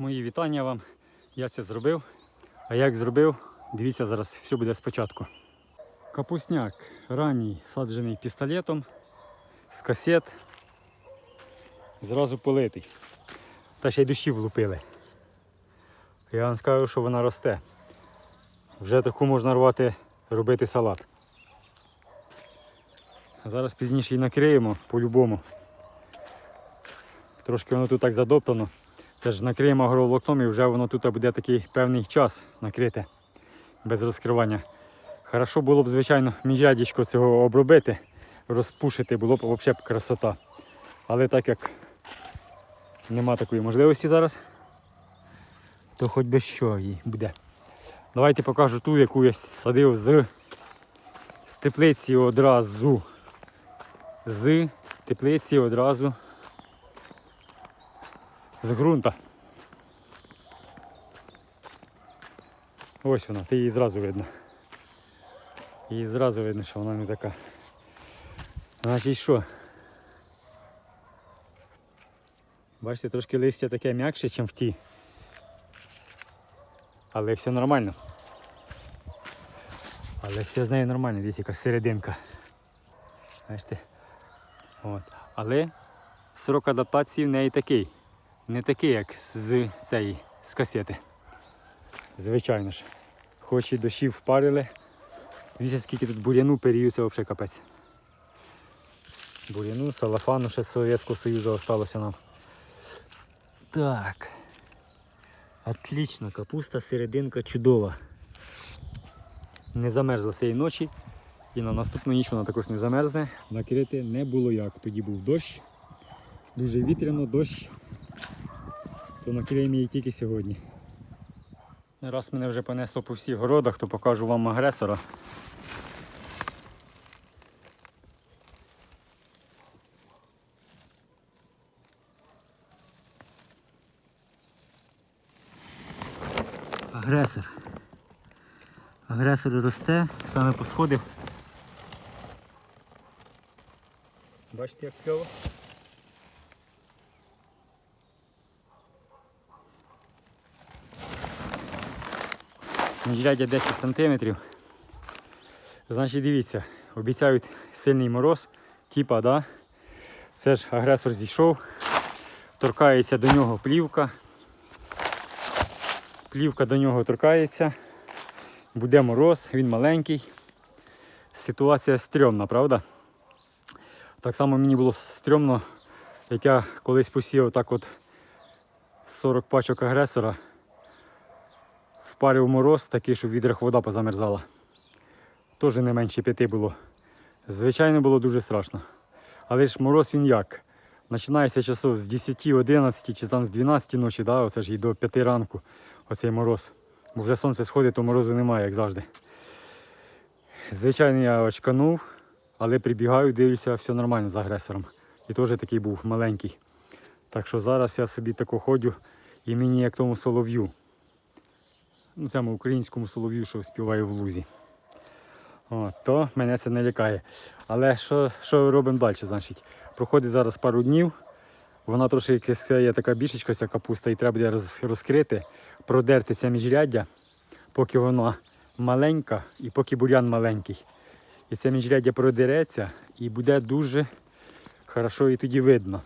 Мої вітання вам. Я це зробив. А як зробив, дивіться зараз, все буде спочатку. Капусняк ранній саджений пістолетом з касет. Зразу политий. Та ще й душі влупили. Я вам скажу, що вона росте. Вже таку можна рвати, робити салат. Зараз пізніше її накриємо по-любому. Трошки воно тут так задоптано. Це ж накриємо агроволокном і вже воно тут буде такий певний час накрите без розкривання. Хорошо було б, звичайно, міжрядічко цього обробити, розпушити, було б взагалі красота. Але так як нема такої можливості зараз, то хоч би що їй буде. Давайте покажу ту, яку я садив з, з теплиці одразу. З теплиці одразу з ґрунта. Ось вона, ти її зразу видно. Її зразу видно, що вона не така. Значить що? Бачите, трошки листя таке м'якше, ніж в тій. Але все нормально. Але все з нею нормально, дивіться, яка серединка. Бачите? От. Але срок адаптації в неї такий. Не такий, як з цієї з касети. Звичайно ж. Хоч і дощі впарили. Дивіться, скільки тут бур'яну перію, це взагалі капець. Бур'яну, салафану ще з Совєтського Союзу залишилося нам. Так. Отлично, капуста, серединка чудова. Не замерзла цієї ночі. І на наступну ніч вона також не замерзне. Накрити не було як. Тоді був дощ. Дуже вітряно, дощ. То накриємо її тільки сьогодні. Раз мене вже понесло по всіх городах, то покажу вам агресора. Агресор. Агресор росте, саме посходив. Бачите, як кльово? Міжряддя 10 см. Значить, дивіться, обіцяють сильний мороз, типа, да? Це ж агресор зійшов, торкається до нього плівка. Плівка до нього торкається, буде мороз, він маленький. Ситуація стрьомна, правда? Так само мені було стрьомно, як я колись посіяв так от 40 пачок агресора впарив мороз такий, що в відрах вода позамерзала. Теж не менше п'яти було. Звичайно, було дуже страшно. Але ж мороз він як? Починається часов з 10, 11 чи там з 12 ночі, да? оце ж і до 5 ранку оцей мороз. Бо вже сонце сходить, то морозу немає, як завжди. Звичайно, я очканув, але прибігаю, дивлюся, все нормально з агресором. І теж такий був маленький. Так що зараз я собі тако ходжу і мені як тому солов'ю ну, цьому українському солов'ю, що співає в лузі. О, то мене це не лякає. Але що, що робимо далі? Значить? Проходить зараз пару днів. Вона трошки є така бішечка, ця капуста, і треба буде роз, розкрити, продерти це міжряддя, поки вона маленька і поки бурян маленький. І це міжряддя продереться і буде дуже хорошо і тоді видно.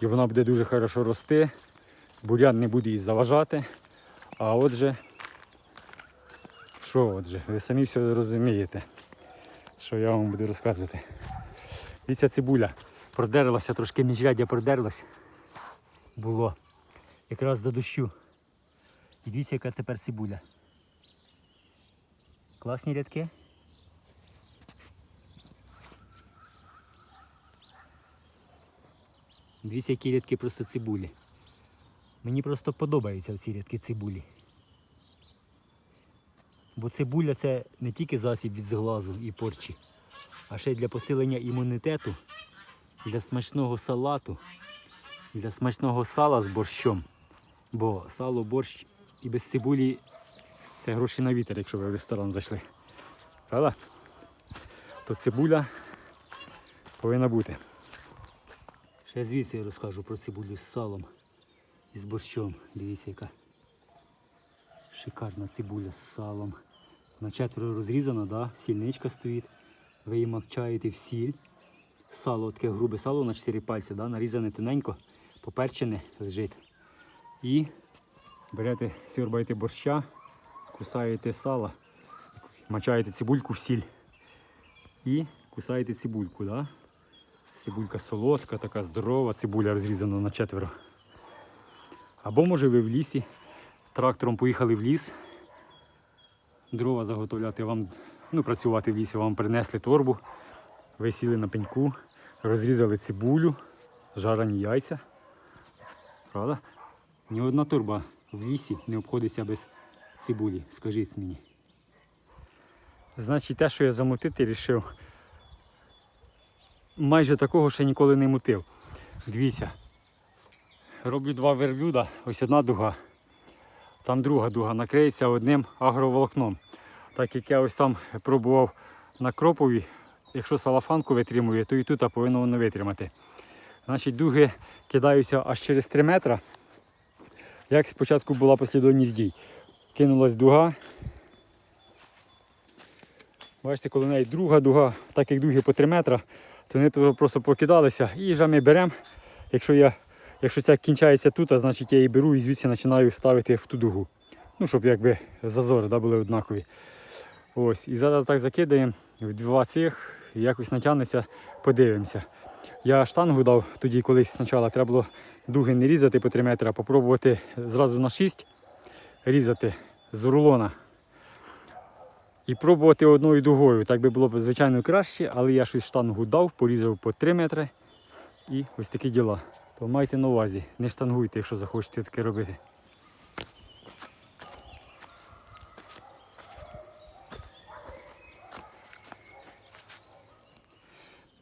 І вона буде дуже хорошо рости, бурян не буде їй заважати. А отже, що отже, ви самі все розумієте, що я вам буду розказувати. Дивіться, цибуля продерлася, трошки міжряддя продерлась. Було. Якраз до дощу. І дивіться, яка тепер цибуля. Класні рядки. Дивіться, які рядки просто цибулі. Мені просто подобаються ці рядки цибулі. Бо цибуля це не тільки засіб від зглазу і порчі, а ще й для посилення імунітету, для смачного салату, для смачного сала з борщом. Бо сало, борщ і без цибулі це гроші на вітер, якщо ви в ресторан зайшли. Правда? То цибуля повинна бути. Ще звідси я розкажу про цибулю з салом. із борщом. Дивіться, яка шикарна цибуля з салом. На четверо розрізана, да? сільничка стоїть. Ви її макчаєте в сіль. Сало, таке грубе сало на 4 пальці, да? нарізане тоненько, поперчене лежить. І берете, сьорбаєте борща, кусаєте сало, мачаєте цибульку в сіль. І кусаєте цибульку, да? Цибулька солодка, така здорова, цибуля розрізана на четверо. Або може ви в лісі, трактором поїхали в ліс, дрова заготовляти вам, ну, працювати в лісі, вам принесли торбу, ви сіли на пеньку, розрізали цибулю, жарені яйця. Правда? Ні одна торба в лісі не обходиться без цибулі, скажіть мені. Значить, те, що я замутити рішив, майже такого ще ніколи не мутив. Дивіться, роблю два верблюда, ось одна дуга, там друга дуга накриється одним агроволокном. Так як я ось там пробував на кропові, якщо салафанку витримує, то і тут повинно воно витримати. Значить, дуги кидаються аж через 3 метри. Як спочатку була послідовність дій. Кинулась дуга. Бачите, коли неї друга дуга, так як дуги по 3 метри, то вони просто покидалися. І вже ми беремо. Якщо, я, якщо ця кінчається тут, а значить я її беру і звідси починаю ставити в ту дугу. Ну, щоб якби зазори да, були однакові. Ось. І зараз так закидаємо в два цих, якось натягнеться, подивимося. Я штангу дав тоді колись спочатку, треба було дуги не різати по 3 метри, а попробувати зразу на 6 різати з рулона. І пробувати одною дугою. Так би було б звичайно краще, але я щось штангу дав, порізав по 3 метри. І ось такі діла. То майте на увазі, не штангуйте, якщо захочете таке робити.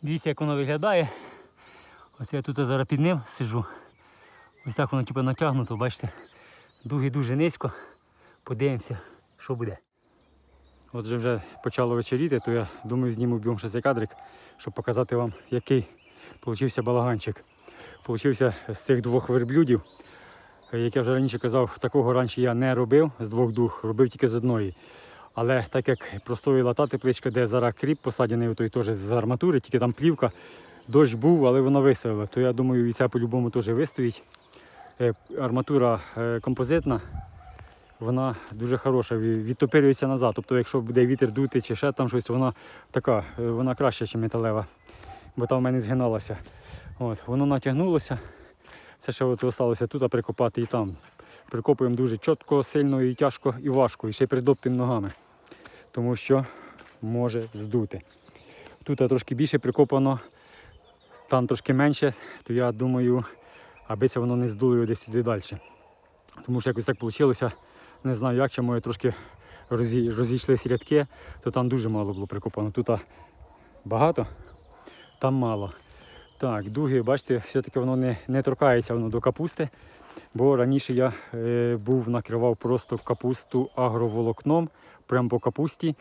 Дивіться, як воно виглядає. Оце я тут зараз під ним сижу. Ось так воно типу, натягнуто, бачите. Дуги дуже низько. Подивимося, що буде. Отже, вже почало вечеріти, то я думаю, зніму ще цей кадрик, щоб показати вам, який получився балаганчик. Получився з цих двох верблюдів. Як я вже раніше казав, такого раніше я не робив з двох дух, робив тільки з одної. Але так як простоїла та тепличка, де зараз кріп посаджений, той теж з арматури, тільки там плівка, дощ був, але вона виставила. То я думаю, і ця по-любому теж вистоїть. Е, Арматура е, композитна, вона дуже хороша, відтопирюється назад. Тобто, якщо буде вітер дути чи ще там щось, вона така, е, вона краща, ніж металева, бо там в мене згиналася. От, воно натягнулося. Це ще от залишилося тут прикопати і там. Прикопуємо дуже чітко, сильно і тяжко і важко, і ще й придоптим ногами, тому що може здути. Тут трошки більше прикопано, там трошки менше, то я думаю, аби це воно не здуло його десь туди далі. Тому що якось так вийшло, не знаю як, чому я трошки розі... розійшлися рядки, то там дуже мало було прикопано. Тут багато, там мало. Так, дуги, бачите, все-таки воно не, не торкається воно до капусти. Бо раніше я е, був накривав просто капусту агроволокном, прямо по капусті.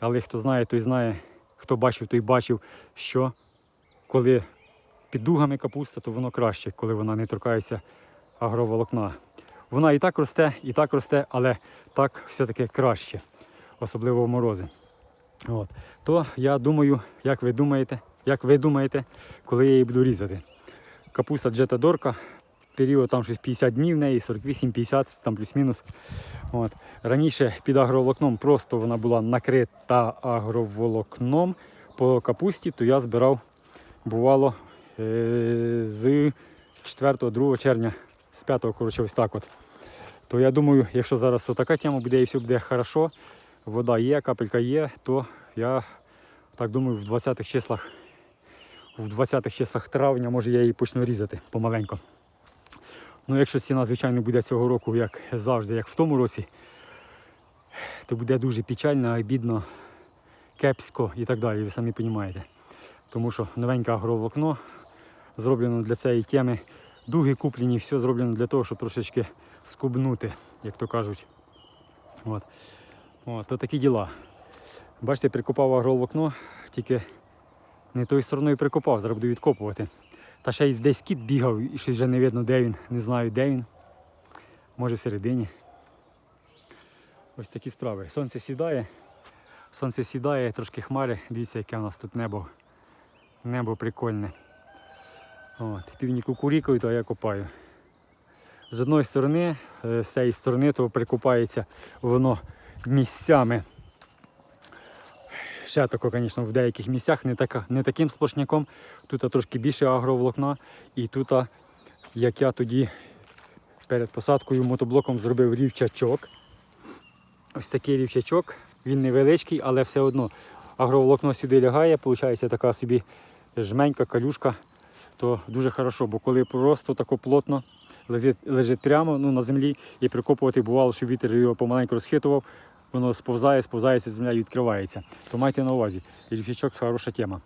Але хто знає, той знає, хто бачив, той бачив, що коли під дугами капуста, то воно краще, коли вона не торкається агроволокна. Вона і так росте, і так росте, але так все-таки краще, особливо в морози. От. То я думаю, як ви думаєте, як ви думаєте, коли я її буду різати. Капуста джетадорка, період там щось 50 днів в неї, 48-50, там плюс-мінус. От. Раніше під агроволокном просто вона була накрита агроволокном по капусті, то я збирав, бувало, е- з 4-2 червня, з 5 коротше, ось так от. То я думаю, якщо зараз така тема буде і все буде хорошо, вода є, капелька є, то я так думаю, в 20-х числах, в 20-х числах травня, може я її почну різати помаленьку. Ну, якщо ціна, звичайно, буде цього року, як завжди, як в тому році, то буде дуже печально, бідно, кепсько і так далі, ви самі розумієте. Тому що новеньке агроволокно зроблено для цієї теми. Дуги куплені, все зроблено для того, щоб трошечки скубнути, як то кажуть. От. От, то такі діла. Бачите, прикопав агроволокно, тільки не тою стороною прикопав, зараз буду відкопувати. Та ще й десь кіт бігав і щось вже не видно, де він, не знаю де він. може в середині. Ось такі справи. Сонце сідає, сонце сідає, трошки хмари. Дивіться, яке у нас тут небо. Небо прикольне. От, півні кукурікають, а я копаю. З одної сторони, е, з цієї сторони, то прикопається воно місцями. Ще тако, звісно, в деяких місцях не, така, не таким сплошняком. Тут трошки більше агроволокна. І тут, як я тоді перед посадкою мотоблоком зробив рівчачок. Ось такий рівчачок. Він невеличкий, але все одно агроволокно сюди лягає, виходить така собі жменька, калюшка, то дуже хорошо, бо коли просто тако плотно лежить, лежить прямо ну, на землі і прикопувати бувало, що вітер його помаленьку розхитував, воно сповзає, сповзається, земля і відкривається. То майте на увазі, рівчачок хороша тема.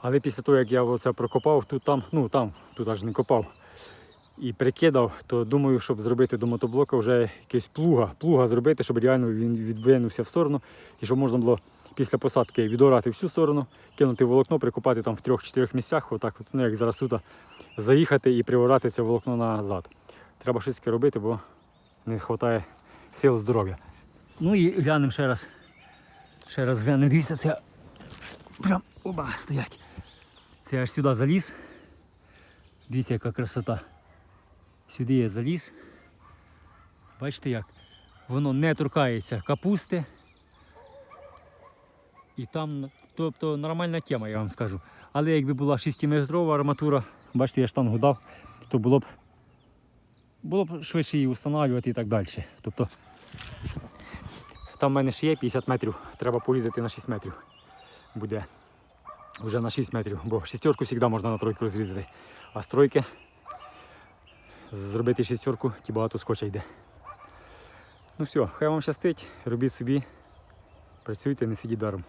Але після того, як я оце прокопав, тут там, ну там, тут аж не копав, і прикидав, то думаю, щоб зробити до мотоблока вже якийсь плуга, плуга зробити, щоб реально він відвинувся в сторону, і щоб можна було після посадки відорати всю сторону, кинути волокно, прикопати там в трьох-чотирьох місцях, отак, от, ну як зараз тут, заїхати і приворати це волокно назад. Треба щось робити, бо не вистачає сил здоров'я. Ну і глянемо ще раз. Ще раз глянемо. Дивіться, це прям оба стоять. Це аж сюди заліз. Дивіться, яка красота. Сюди я заліз. Бачите як? Воно не торкається капусти. І там, тобто нормальна тема, я вам скажу. Але якби була 6-метрова арматура, бачите, я штангу дав, то було б було б швидше її встановлювати і так далі. Тобто там в мене ще є 50 метрів, треба порізати на 6 метрів. Буде вже на 6 метрів, бо шістерку завжди можна на тройку розрізати. А з тройки зробити шістерку, ті багато скотча йде. Ну все, хай вам щастить, робіть собі, працюйте, не сидіть даром.